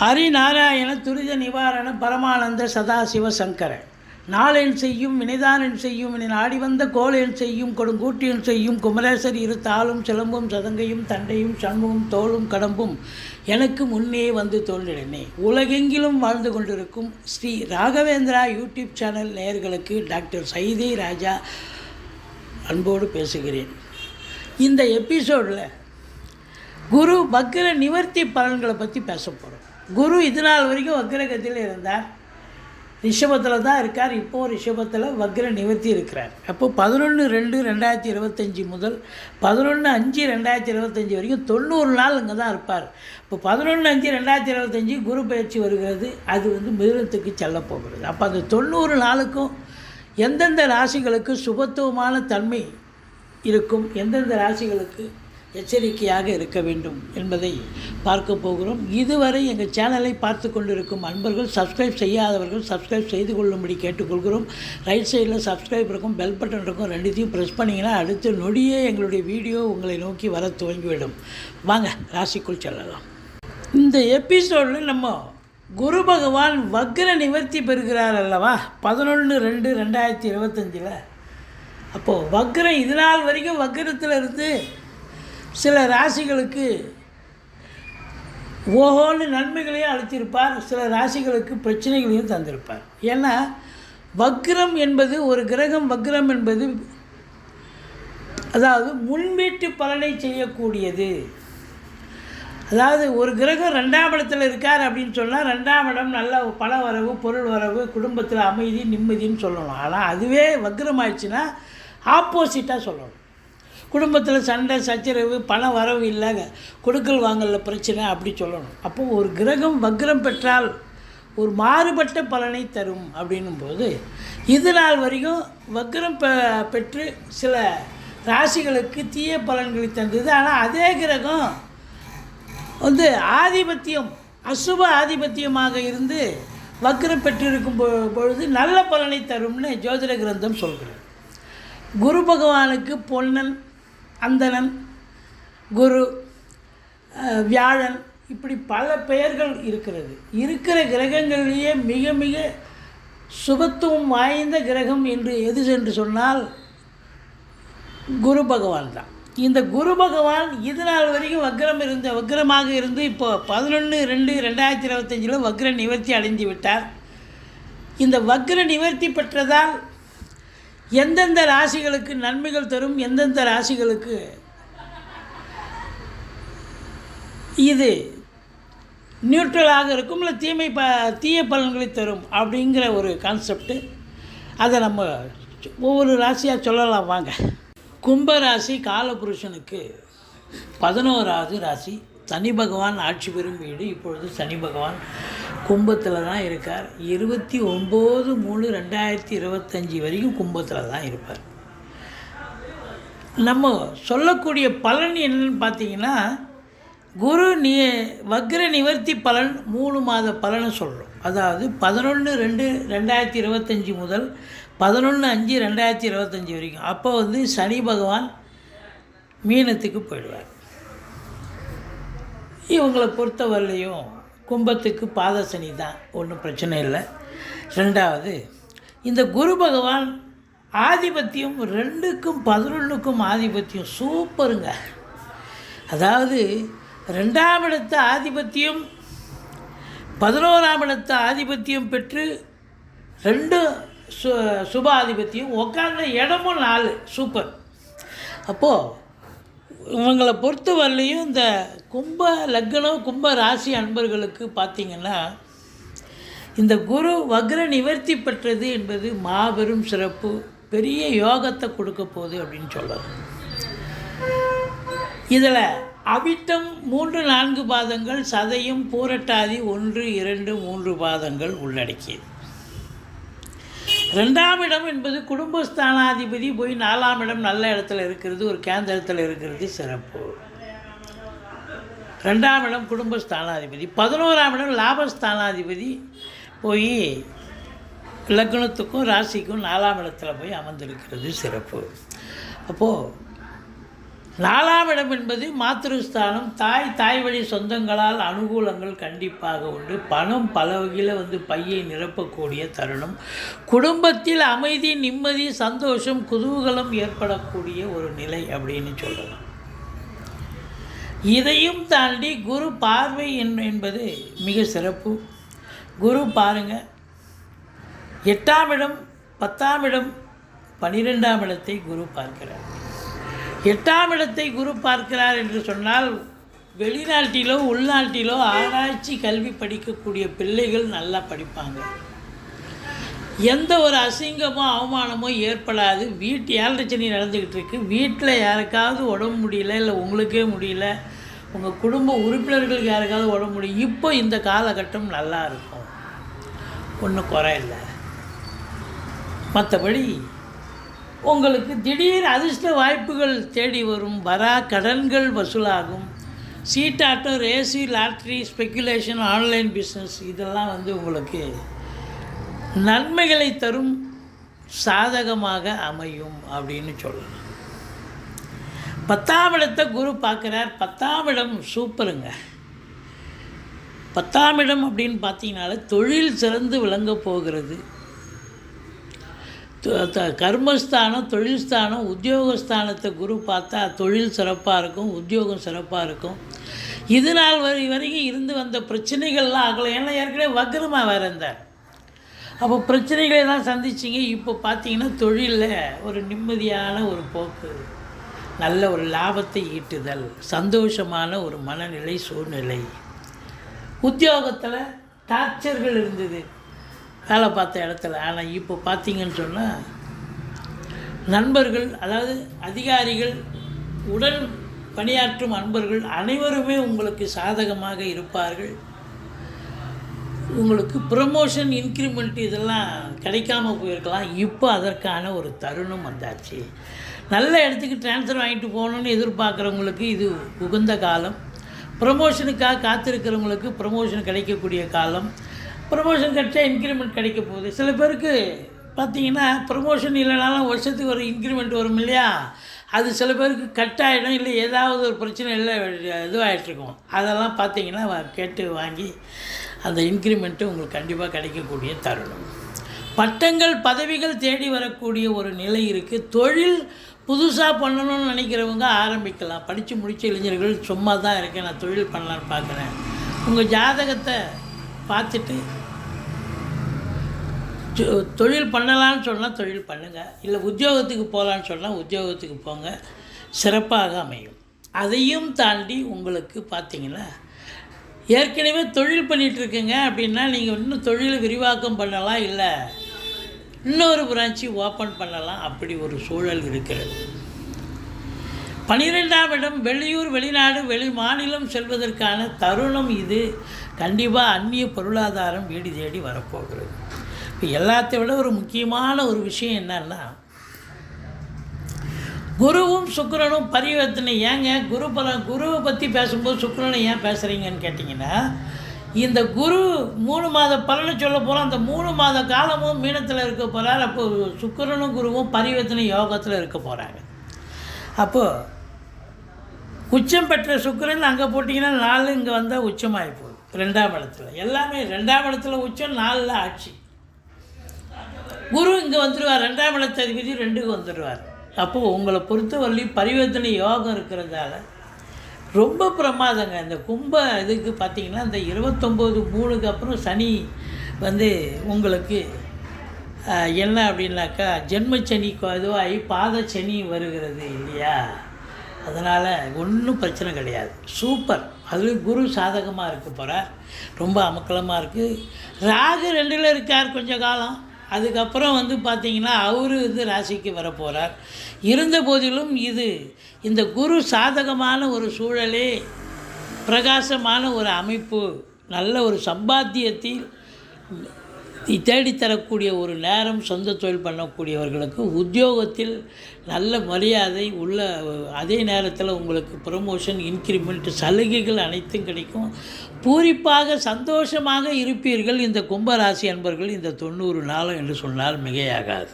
ஹரிநாராயண துரித நிவாரண பரமானந்த சதாசிவ சங்கர. நாளென் செய்யும் வினைதானன் செய்யும் என நாடி வந்த கோளென் செய்யும் கொடுங்கூட்டியன் செய்யும் குமரேசர் இரு தாளும் சிலம்பும் சதங்கையும் தண்டையும் சண்முகம் தோளும் கடம்பும் எனக்கு முன்னே வந்து தோன்றினே உலகெங்கிலும் வாழ்ந்து கொண்டிருக்கும் ஸ்ரீ ராகவேந்திரா யூடியூப் சேனல் நேயர்களுக்கு டாக்டர் சைதே ராஜா அன்போடு பேசுகிறேன். இந்த எபிசோடில் குரு பக்ர நிவர்த்தி பலன்களை பற்றி பேச போகிறோம் குரு இது நாள் வரைக்கும் வக்ரகத்தில் இருந்தார். ரிஷபத்தில் தான் இருக்கார். இப்போது ரிஷபத்தில் வக்ர நிவர்த்தி இருக்கிறார். அப்போ பதினொன்று ரெண்டு ரெண்டாயிரத்தி இருபத்தஞ்சி முதல் பதினொன்று அஞ்சு ரெண்டாயிரத்தி இருபத்தஞ்சி வரைக்கும் தொண்ணூறு நாள் இங்கே தான் இருப்பார். இப்போ பதினொன்று அஞ்சு ரெண்டாயிரத்தி இருபத்தஞ்சி குரு பயிற்சி வருகிறது. அது வந்து மிருகத்துக்கு செல்ல போகிறது. அப்போ அந்த தொண்ணூறு நாளுக்கும் எந்தெந்த ராசிகளுக்கு சுபத்துவமான தன்மை இருக்கும்? எந்தெந்த ராசிகளுக்கு எச்சரிக்கையாக இருக்க வேண்டும் என்பதை பார்க்க போகிறோம். இதுவரை எங்கள் சேனலை பார்த்து கொண்டிருக்கும் அன்பர்கள் சப்ஸ்கிரைப் செய்யாதவர்கள் சப்ஸ்கிரைப் செய்து கொள்ளும்படி கேட்டுக்கொள்கிறோம். ரைட் சைடில் சப்ஸ்கிரைப் இருக்கும் பெல் பட்டன் இருக்கும் ரெண்டுத்தையும் ப்ரெஸ் பண்ணிங்கன்னா அடுத்த நொடியே எங்களுடைய வீடியோ உங்களை நோக்கி வர துவங்கிவிடும். வாங்க ராசிக்குள் செல்லலாம். இந்த எபிசோடில் நம்ம குரு பகவான் வக்ர நிவர்த்தி பெறுகிறார் அல்லவா? பதினொன்று ரெண்டு ரெண்டாயிரத்தி இருபத்தஞ்சில். அப்போது வக்ரம் இது நாள் வரைக்கும் வக்ரத்தில் இருந்து சில ராசிகளுக்கு ஓஹோன்னு நன்மைகளையும் அளித்திருப்பார் சில ராசிகளுக்கு பிரச்சனைகளையும் தந்திருப்பார். ஏன்னா வக்ரம் என்பது ஒரு கிரகம் வக்ரம் என்பது அதாவது முன்வீட்டு பலனை செய்யக்கூடியது. அதாவது ஒரு கிரகம் ரெண்டாம் இடத்துல இருக்கார் அப்படின்னு சொன்னால் ரெண்டாம் இடம் நல்ல பண வரவு பொருள் வரவு குடும்பத்தில் அமைதி நிம்மதின்னு சொல்லணும். ஆனால் அதுவே வக்ரம் ஆயிடுச்சுன்னா ஆப்போசிட்டாக சொல்லணும். குடும்பத்தில் சண்டை சச்சரவு பணம் வரவு இல்லைங்க. கொடுக்கல் வாங்கல பிரச்சனை அப்படி சொல்லணும். அப்போ ஒரு கிரகம் வக்ரம் பெற்றால் ஒரு மாறுபட்ட பலனை தரும் அப்படின்னும் போது இது நாள் வரைக்கும் வக்ரம் பெ பெற்று சில ராசிகளுக்கு தீய பலன்களை தந்தது. ஆனால் அதே கிரகம் வந்து ஆதிபத்தியம் அசுப ஆதிபத்தியமாக இருந்து வக்ரம் பெற்றிருக்கும் பொழுது நல்ல பலனை தரும்னு ஜோதிட கிரந்தம் சொல்கிறது. குரு பகவானுக்கு பொன்னன் அந்தணன் குரு வியாழன் இப்படி பல பெயர்கள் இருக்கிறது. இருக்கிற கிரகங்களிலேயே மிக மிக சுபத்துவம் வாய்ந்த கிரகம் என்று எது என்று சொன்னால் குரு பகவான் தான். இந்த குரு பகவான் இது நாள் வரைக்கும் வக்ரம் இருந்த வக்ரமாக இருந்து இப்போ பதினொன்று ரெண்டு ரெண்டாயிரத்தி இருபத்தஞ்சில் வக்ர நிவர்த்தி அடைந்து விட்டார். இந்த வக்ர நிவர்த்தி பெற்றதால் எந்தெந்த ராசிகளுக்கு நன்மைகள் தரும் எந்தெந்த ராசிகளுக்கு? இது நியூட்ரலாக இருக்கும் இல்லை தீமை ப தீய பலன்களை தரும் அப்படிங்கிற ஒரு கான்செப்ட்டு அதை நம்ம ஒவ்வொரு ராசியாக சொல்லலாம் வாங்க. கும்ப ராசி காலபுருஷனுக்கு பதினோராவது ராசி. சனி பகவான் ஆட்சி பெறும் வீடு. இப்பொழுது சனி பகவான் கும்பத்தில் தான் இருக்கார். இருபத்தி ஒம்பது மூணு ரெண்டாயிரத்தி இருபத்தஞ்சி வரைக்கும் கும்பத்தில் தான் இருப்பார். நம்ம சொல்லக்கூடிய பலன் என்னன்னு பார்த்தீங்கன்னா குரு நி வக்ர நிவர்த்தி பலன் மூணு மாத பலனை சொல்கிறோம் அதாவது பதினொன்று ரெண்டு ரெண்டாயிரத்தி இருபத்தஞ்சி முதல் பதினொன்று அஞ்சு ரெண்டாயிரத்தி இருபத்தஞ்சி வரைக்கும். அப்போ வந்து சனி பகவான் மீனத்துக்கு போயிடுவார். இவங்களை பொறுத்தவரையிலையும் கும்பத்துக்கு பாத சனி தான். ஒன்றும் பிரச்சனை இல்லை. ரெண்டாவது இந்த குரு பகவான் ஆதிபத்தியம் ரெண்டுக்கும் பதினொன்றுக்கும் ஆதிபத்தியம் சூப்பருங்க. அதாவது ரெண்டாம் இடத்து ஆதிபத்தியம் பதினோராம் இடத்து ஆதிபத்தியம் பெற்று ரெண்டு சு சுப ஆதிபத்தியம் இடமும் நாலு. சூப்பர். அப்போது இவங்களை பொறுத்த வரலையும் இந்த கும்ப லக்னம் கும்ப ராசி அன்பர்களுக்கு பார்த்திங்கன்னா இந்த குரு வக்ர நிவர்த்தி பெற்றது என்பது மாபெரும் சிறப்பு பெரிய யோகத்தை கொடுக்க போகுது அப்படின்னு சொல்லலாம் இதில் அவிட்டம் மூன்று நான்கு பாதங்கள் சதையும் பூரட்டாதி ஒன்று இரண்டு மூன்று பாதங்கள் உள்ளடக்கியது. ரெண்டாம் இடம் என்பது குடும்பஸ்தானாதிபதி போய் நாலாம் இடம் நல்ல இடத்துல இருக்கிறது ஒரு கேந்திரத்தில் இருக்கிறது சிறப்பு. ரெண்டாம் இடம் குடும்பஸ்தானாதிபதி. பதினோராம் இடம் லாபஸ்தானாதிபதி போய் லக்னத்துக்கும் ராசிக்கும் நாலாம் இடத்துல போய் அமர்ந்திருக்கிறது சிறப்பு. அப்போது நாலாம் இடம் என்பது மாத்திருஸ்தானம். தாய் தாய் வழி சொந்தங்களால் அனுகூலங்கள் கண்டிப்பாக உண்டு. பணம் பல வகையில் வந்து பையை நிரப்பக்கூடிய தருணம். குடும்பத்தில் அமைதி நிம்மதி சந்தோஷம் குதூகலம் ஏற்படக்கூடிய ஒரு நிலை அப்படின்னு சொல்லலாம். இதையும் தாண்டி குரு பார்வை என்பது மிக சிறப்பு. குரு பாருங்கள் எட்டாம் இடம் பத்தாம் இடம் பனிரெண்டாம் இடத்தை குரு பார்க்கிறார். எட்டாம் இடத்தை குரு பார்க்கிறார் என்று சொன்னால் வெளிநாட்டிலோ உள்நாட்டிலோ ஆராய்ச்சி கல்வி படிக்கக்கூடிய பிள்ளைகள் நல்லா படிப்பாங்க. எந்த ஒரு அசிங்கமோ அவமானமோ ஏற்படாது. வீட்டு ஏழரை சனி நடந்துக்கிட்டு இருக்கு. வீட்டில் யாருக்காவது உடம்பு முடியல இல்லை உங்களுக்கே முடியல உங்கள் குடும்ப உறுப்பினர்களுக்கு யாருக்காவது உடம்பு முடியும் இப்போ இந்த காலகட்டம் நல்லா இருக்கும். ஒன்றும் குறையில்லை மற்றபடி உங்களுக்கு திடீர் அதிர்ஷ்ட வாய்ப்புகள் தேடி வரும். வரா கடன்கள் வசூலாகும். சீட்டாட்டம் ரேசி லாட்ரி ஸ்பெக்குலேஷன் ஆன்லைன் பிஸ்னஸ் இதெல்லாம் வந்து உங்களுக்கு நன்மைகளை தரும் சாதகமாக அமையும் அப்படின்னு சொல்லலாம். பத்தாம் இடத்தை குரு பார்க்குறார். பத்தாம் இடம் சூப்பருங்க. பத்தாம் இடம் அப்படின்னு பார்த்தீங்கனால தொழில் சிறந்து விளங்க போகிறது. கர்மஸ்தானம் தொழில் ஸ்தானம் உத்தியோகஸ்தானத்தை குரு பார்த்தா தொழில் சிறப்பாக இருக்கும் உத்தியோகம் சிறப்பாக இருக்கும். இது நாள் வரை வரைக்கும் இருந்து வந்த பிரச்சனைகள்லாம் ஆகலை. ஏன்னா ஏற்கனவே வக்ரமாக வேறு இருந்தார். அப்போ பிரச்சனைகளை தான் சந்திச்சிங்க. இப்போ பார்த்தீங்கன்னா தொழிலில் ஒரு நிம்மதியான ஒரு போக்கு. நல்ல ஒரு லாபத்தை ஈட்டுதல். சந்தோஷமான ஒரு மனநிலை சூழ்நிலை. உத்தியோகத்தில் டார்ச்சர்கள் இருந்தது. வேலை பார்த்த இடத்துல. ஆனால் இப்போ பார்த்தீங்கன்னு சொன்னால் நண்பர்கள் அதாவது அதிகாரிகள் உடன் பணியாற்றும் அன்பர்கள் அனைவருமே உங்களுக்கு சாதகமாக இருப்பார்கள். உங்களுக்கு ப்ரமோஷன் இன்க்ரிமெண்ட் இதெல்லாம் கிடைக்காம போயிருக்கலாம். இப்போ அதற்கான ஒரு தருணம் வந்தாச்சு. நல்ல இடத்துக்கு ட்ரான்ஸ்ஃபர் வாங்கிட்டு போகணுன்னு எதிர்பார்க்குறவங்களுக்கு இது உகந்த காலம். ப்ரமோஷனுக்காக காத்திருக்கிறவங்களுக்கு ப்ரமோஷன் கிடைக்கக்கூடிய காலம். ப்ரமோஷன் கிடைச்சா இன்க்ரிமெண்ட் கிடைக்க போகுது. சில பேருக்கு பார்த்தீங்கன்னா ப்ரமோஷன் இல்லைனாலும் வருஷத்துக்கு ஒரு இன்க்ரிமெண்ட் வரும் இல்லையா? அது சில பேருக்கு கட் ஆகிடும் இல்லை ஏதாவது ஒரு பிரச்சனை இல்லை இதுவாகிட்ருக்கும் அதெல்லாம் பார்த்தீங்கன்னா கேட்டு வாங்கி அந்த இன்க்ரிமெண்ட்டு உங்களுக்கு கண்டிப்பாக கிடைக்கக்கூடிய தருணம். பட்டங்கள் பதவிகள் தேடி வரக்கூடிய ஒரு நிலை இருக்குது தொழில் புதுசாக பண்ணணும்னு நினைக்கிறவங்க ஆரம்பிக்கலாம். படித்து முடித்த இளைஞர்கள் சும்மா தான் இருக்கேன் நான் தொழில் பண்ணலான்னு பார்க்குறேன். உங்கள் ஜாதகத்தை பார்த்துட்டு தொழில் பண்ணலான்னு சொன்னால் தொழில் பண்ணுங்கள் இல்லை உத்தியோகத்துக்கு போகலான்னு சொன்னால் உத்தியோகத்துக்கு போங்க. சிறப்பாக அமையும். அதையும் தாண்டி உங்களுக்கு பார்த்தீங்கன்னா ஏற்கனவே தொழில் பண்ணிகிட்ருக்குங்க அப்படின்னா நீங்கள் இன்னும் தொழிலை விரிவாக்கம் பண்ணலாம் இல்லை இன்னொரு பிரான்ச்சு ஓப்பன் பண்ணலாம் அப்படி ஒரு சூழல் இருக்கிறது. பனிரெண்டாம் இடம் வெளியூர் வெளிநாடு வெளி மாநிலம் செல்வதற்கான தருணம் இது. கண்டிப்பாக அந்நிய பொருளாதாரம் வீடு தேடி வரப்போகிறது. இப்போ எல்லாத்தை விட ஒரு முக்கியமான ஒரு விஷயம் என்னன்னா குருவும் சுக்கிரனும் பரிவர்த்தனை. ஏங்க குரு பலன் குருவை பற்றி பேசும்போது சுக்கரனை ஏன் பேசுகிறீங்கன்னு கேட்டிங்கன்னா இந்த குரு மூணு மாத பலனை சொல்ல போகிறோம் அந்த மூணு மாத காலமும் மீனத்தில் இருக்க போகிறார் அப்போது சுக்கிரனும் குருவும் பரிவர்த்தனை யோகத்தில் இருக்க போகிறாங்க அப்போது உச்சம் பெற்ற சுக்கரன் அங்கே போட்டிங்கன்னா நாலு இங்கே வந்தால் உச்சமாகி ரெண்டாம் இடத்துல எல்லாமே ரெண்டாம் இடத்துல உச்சம் நாலில் ஆட்சி. குரு இங்கே வந்துடுவார் ரெண்டாம் இடத்த அதிபதி ரெண்டுக்கு வந்துடுவார் அப்போது உங்களை பொறுத்தவரையிலையும் பரிவர்த்தனை யோகம் இருக்கிறதால ரொம்ப பிரமாதங்க. இந்த கும்ப இதுக்கு பார்த்தீங்கன்னா இந்த இருபத்தொம்போது மூணுக்கு அப்புறம் சனி வந்து உங்களுக்கு என்ன அப்படின்னாக்கா ஜென்மச்சனி இதுவாகி பாத சனி வருகிறது இல்லையா? அதனால் ஒன்றும் பிரச்சனை கிடையாது. சூப்பர். அது குரு சாதகமாக இருக்க போகிறார் ரொம்ப அமக்கலமாக இருக்குது ராகு ரெண்டில் இருக்கார் கொஞ்ச காலம். அதுக்கப்புறம் வந்து பார்த்திங்கன்னா அவர் வந்து ராசிக்கு வரப்போகிறார் இருந்த போதிலும் இது இந்த குரு சாதகமான ஒரு சூழலே பிரகாசமான ஒரு அமைப்பு நல்ல ஒரு சம்பாத்தியத்தில் தேடித்தரக்கூடிய ஒரு நேரம் சொந்த தொழில் பண்ணக்கூடியவர்களுக்கு உத்தியோகத்தில் நல்ல மரியாதை உள்ள அதே நேரத்தில் உங்களுக்கு ப்ரொமோஷன் இன்க்ரிமெண்ட் சலுகைகள் அனைத்தும் கிடைக்கும். பூரிப்பாக சந்தோஷமாக இருப்பீர்கள் இந்த கும்பராசி அன்பர்கள் இந்த தொண்ணூறு நாளும் என்று சொன்னால் மிகையாகாது.